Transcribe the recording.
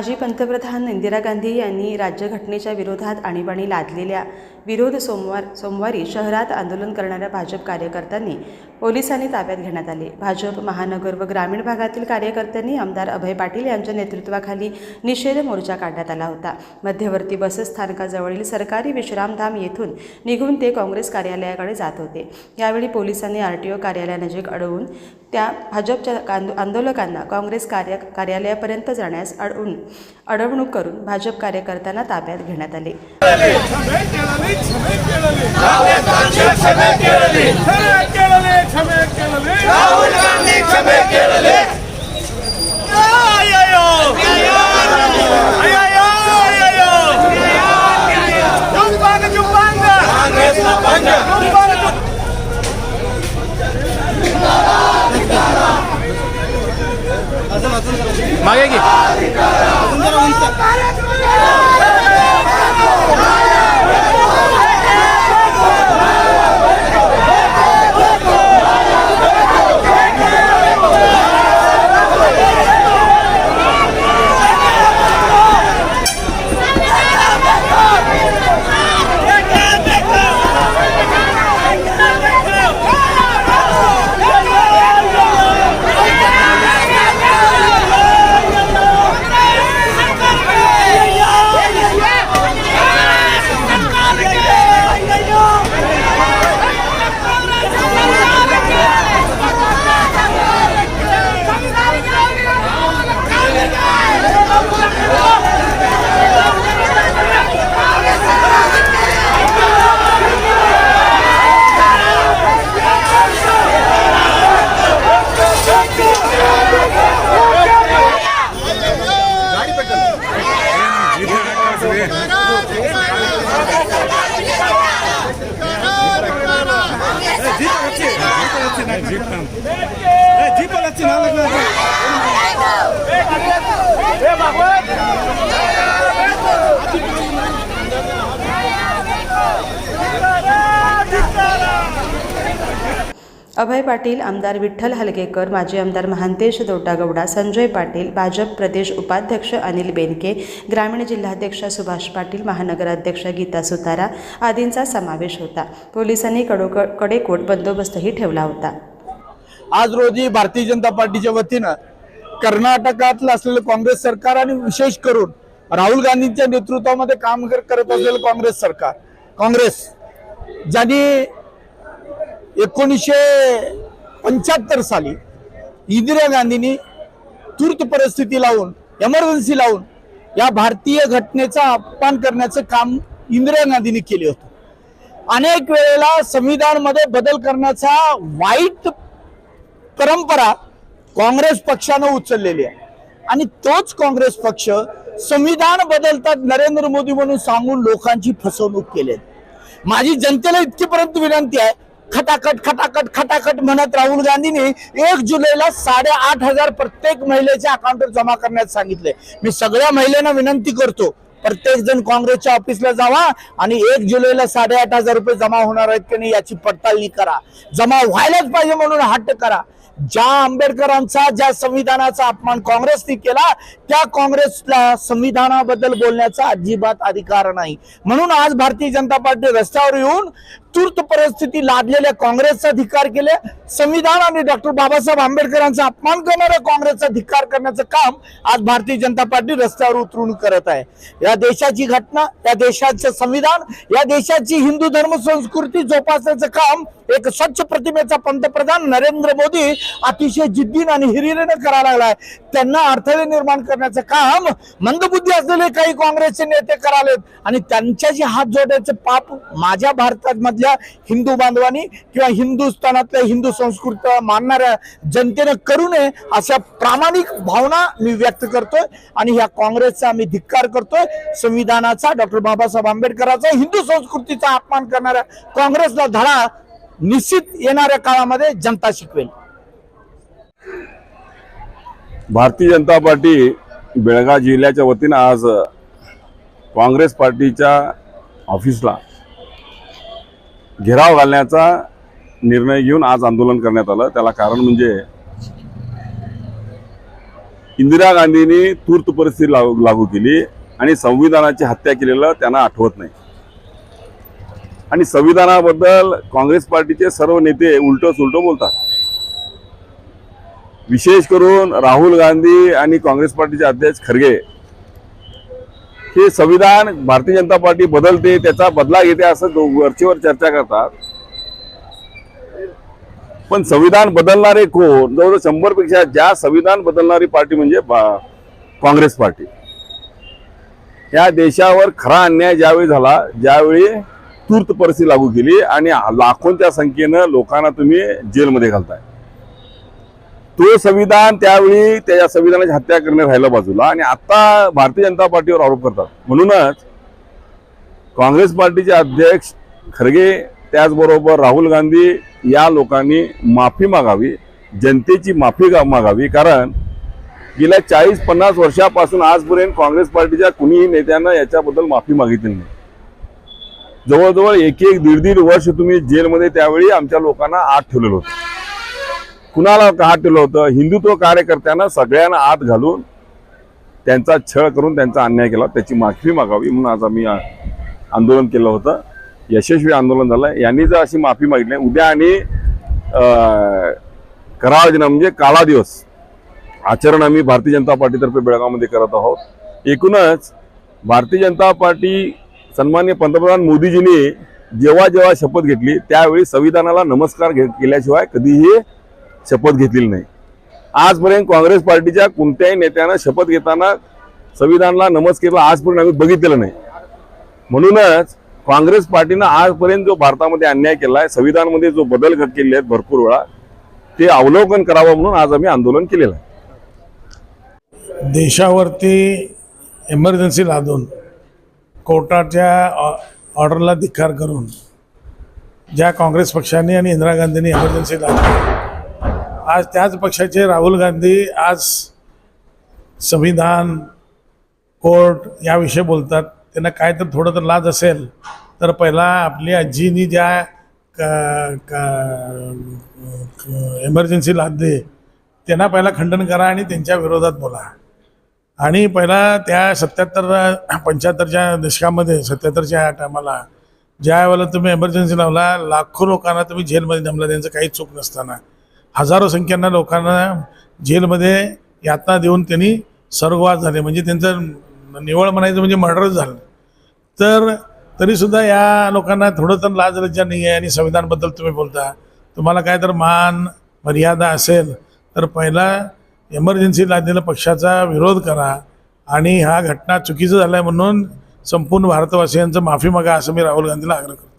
माजी पंतप्रधान इंदिरा गांधी यांनी राज्यघटनेच्या विरोधात आणीबाणी लादलेल्या विरोध सोमवार सोमवारी शहरात आंदोलन करणाऱ्या भाजप कार्यकर्त्यांनी पोलिसांनी ताब्यात घेण्यात आले. भाजप महानगर व ग्रामीण भागातील कार्यकर्त्यांनी आमदार अभय पाटील यांच्या नेतृत्वाखाली निषेध मोर्चा काढण्यात आला होता. मध्यवर्ती बसस्थानकाजवळील सरकारी विश्रामधाम येथून निघून ते काँग्रेस कार्यालयाकडे जात होते. यावेळी पोलिसांनी आर टी ओ कार्यालयानजीक अडवून त्या भाजपच्या आंदोलकांना काँग्रेस कार्य कार्यालयापर्यंत जाण्यास अडवून अडवणूक करून भाजप कार्यकर्त्यांना ताब्यात घेण्यात आले. क्षमे केळली क्षमे केळली क्षमे केळली क्षमे केळली अभय पाटील आमदार विठ्ठल हलगेकर माजी आमदार महांतेश दोटागौडा संजय पाटील भाजप प्रदेश उपाध्यक्ष अनिल बेनके ग्रामीण जिल्हाध्यक्ष सुभाष पाटील महानगराध्यक्ष गीता सुतारा आदींचा समावेश होता. पोलिसांनी कडोक कडेकोट बंदोबस्तही ठेवला होता. आज रोजी भारतीय जनता पार्टीच्या वतीनं कर्नाटकातलं असलेलं काँग्रेस सरकार आणि विशेष करून राहुल गांधींच्या नेतृत्वामध्ये काम करत असलेलं काँग्रेस सरकार काँग्रेस ज्यांनी एकोणीसशे पंच्याहत्तर साली इंदिरा गांधींनी तूर्त परिस्थिती लावून एमर्जन्सी लावून या भारतीय घटनेचा अपमान करण्याचं काम इंदिरा गांधींनी केले होतं. अनेक वेळेला संविधानमध्ये बदल करण्याचा वाईट परंपरा काँग्रेस पक्षानं उचललेली आहे. आणि तोच काँग्रेस पक्ष संविधान बदलतात नरेंद्र मोदी म्हणून सांगून लोकांची फसवणूक केली माझी जनतेला इतकीपर्यंत विनंती आहे खटाखट खटाखट खटाखट म्हणत राहुल गांधींनी एक जुलैला साडेआठ हजार प्रत्येक महिलेच्या अकाउंटवर जमा करण्यास सांगितले. मी सगळ्या महिलांना विनंती करतो प्रत्येक जण काँग्रेसच्या ऑफिसला जावा आणि एक जुलैला साडेआठ हजार रुपये जमा होणार आहेत की नाही याची पडताळणी करा. जमा व्हायलाच पाहिजे म्हणून हट्ट करा. ज्या आंबेडकरांचा ज्या संविधानाचा अपमान काँग्रेसने केला त्या काँग्रेसला संविधानाबद्दल बोलण्याचा अजिबात अधिकार नाही. म्हणून आज भारतीय जनता पार्टी रस्त्यावर येऊन तूर्त परिस्थिती लादलेल्या काँग्रेसचा धिक्कार केले. संविधान आणि डॉक्टर बाबासाहेब आंबेडकरांचा अपमान करणाऱ्या काँग्रेसचा धिक्कार करण्याचं काम आज भारतीय जनता पार्टी रस्त्यावर उतरून करत आहे. या देशाची घटना या देशाचं संविधान या देशाची हिंदू धर्म संस्कृती जोपासण्याचं काम एक स्वच्छ प्रतिमेचा पंतप्रधान नरेंद्र मोदी अतिशय जिद्दीनं आणि हिरिरीनं करायला लागलाय. त्यांना अडथळे निर्माण करण्याचं काम मंदबुद्धी असलेले काही काँग्रेसचे नेते करालेत. आणि त्यांच्याशी हात जोडायचं पाप माझ्या भारतामधल्या हिंदू बांधवांनी किंवा हिंदुस्थानातल्या हिंदू संस्कृती मानणाऱ्या जनतेनं करू नये अशा प्रामाणिक भावना मी व्यक्त करतोय आणि ह्या काँग्रेसचा आम्ही धिक्कार करतोय. संविधानाचा डॉक्टर बाबासाहेब आंबेडकरांचा हिंदू संस्कृतीचा अपमान करणाऱ्या काँग्रेसला धडा निश्चित येणाऱ्या काळामध्ये जनता शिकवेल. भारतीय जनता पार्टी बेळगाव जिल्ह्याच्या वतीनं आज काँग्रेस पार्टीच्या ऑफिसला घेराव घालण्याचा निर्णय घेऊन आज आंदोलन करण्यात आलं. त्याला कारण म्हणजे इंदिरा गांधींनी तूर्त परिस्थिती लागू लागू केली आणि संविधानाची हत्या केलेलं त्यांना आठवत नाही. आणि संविधानाबद्दल काँग्रेस पार्टीचे सर्व नेते उलट सुलट बोलतात. विशेष करून राहुल गांधी आणि काँग्रेस पार्टीचे अध्यक्ष खरगे हे संविधान भारतीय जनता पार्टी बदलते त्याचा बदला घेते असं दो- वरचेवर चर्चा करतात. पण संविधान बदलणारे कोण? जवळजवळ शंभरपेक्षा ज्या संविधान बदलणारी पार्टी म्हणजे काँग्रेस पार्टी. या देशावर खरा अन्याय ज्यावेळी झाला ज्यावेळी तूर्त परिस्थिती लागू केली आणि लाखोंच्या संख्येनं लोकांना तुम्ही जेलमध्ये घालताय. ते संविधान त्यावेळी त्या संविधानाची हत्या करणे राहिलं बाजूला आणि आता भारतीय जनता पार्टीवर आरोप करतात. म्हणूनच काँग्रेस पार्टीचे अध्यक्ष खरगे त्याचबरोबर राहुल गांधी या लोकांनी माफी मागावी जनतेची माफी मागावी कारण गेल्या चाळीस पन्नास वर्षापासून आजपर्यंत काँग्रेस पार्टीच्या कुणीही नेत्यानं याच्याबद्दल माफी मागितली नाही. जवळजवळ एक एक दीड दीड वर्ष तुम्ही जेलमध्ये त्यावेळी आमच्या लोकांना आत ठेवलेलं होतं. कुणाला हात ठेवलं होतं? हिंदुत्व कार्यकर्त्यांना सगळ्यांना आत घालून त्यांचा छळ करून त्यांचा अन्याय केला त्याची माफी मागावी म्हणून आज आम्ही आंदोलन केलं होतं. यशस्वी आंदोलन झालं. यांनी जर अशी माफी मागितली उद्या आणि कराळ दिन म्हणजे काळा दिवस. आचरण आम्ही भारतीय जनता पार्टीतर्फे बेळगावमध्ये करत आहोत. एकूणच भारतीय जनता पार्टी सन्मान्य पंतप्रधान मोदीजींनी जेव्हा जेव्हा शपथ घेतली त्यावेळी संविधानाला नमस्कार घे केल्याशिवाय कधीही शपथ घेतलेली नाही. आजपर्यंत काँग्रेस पार्टीच्या कोणत्याही नेत्यानं शपथ घेताना संविधानाला नमस केला आजपर्यंत आम्ही बघितलेलं नाही. म्हणूनच काँग्रेस पार्टीनं आजपर्यंत जो भारतामध्ये अन्याय केला आहे संविधानमध्ये जो बदल घट केले आहेत भरपूर वेळा ते अवलोकन करावं म्हणून आज आम्ही आंदोलन केलेलं आहे. देशावरती एमर्जन्सी लादून कोर्टाच्या ऑर्डरला धिक्कार करून ज्या काँग्रेस पक्षाने आणि इंदिरा गांधींनी एमर्जन्सी लादली आज त्याच पक्षाचे राहुल गांधी आज संविधान कोर्ट याविषयी बोलतात. त्यांना काय तर थोडं तर लाज असेल. तर पहिला आपली आजीनी ज्या एमर्जन्सी लादली त्यांना पहिला खंडन करा आणि त्यांच्या विरोधात बोला. आणि पहिला त्या सत्याहत्तर पंच्याहत्तरच्या दशकामध्ये सत्याहत्तरच्या टायमाला ज्या वेळेला तुम्ही एमर्जन्सी लावला लाखो लोकांना तुम्ही जेलमध्ये जमला त्यांचं काहीच चूक नसताना. हजारो संख्येनं लोकांना जेलमध्ये यातना देऊन त्यांनी स्वर्गवास झाले. म्हणजे त्यांचं निवळ म्हणायचं म्हणजे मर्डरच झालं. तर तरीसुद्धा या लोकांना थोडं तर लाज लज्जा नाही आहे आणि संविधानबद्दल तुम्ही बोलता. तुम्हाला काय तर मान मर्यादा असेल तर पहिला एमर्जन्सी लादलेल्या पक्षाचा विरोध करा आणि ह्या घटना चुकीचं झालं आहे म्हणून संपूर्ण भारतवासियांचं माफी मागा असं मी राहुल गांधीला आग्रह करतो.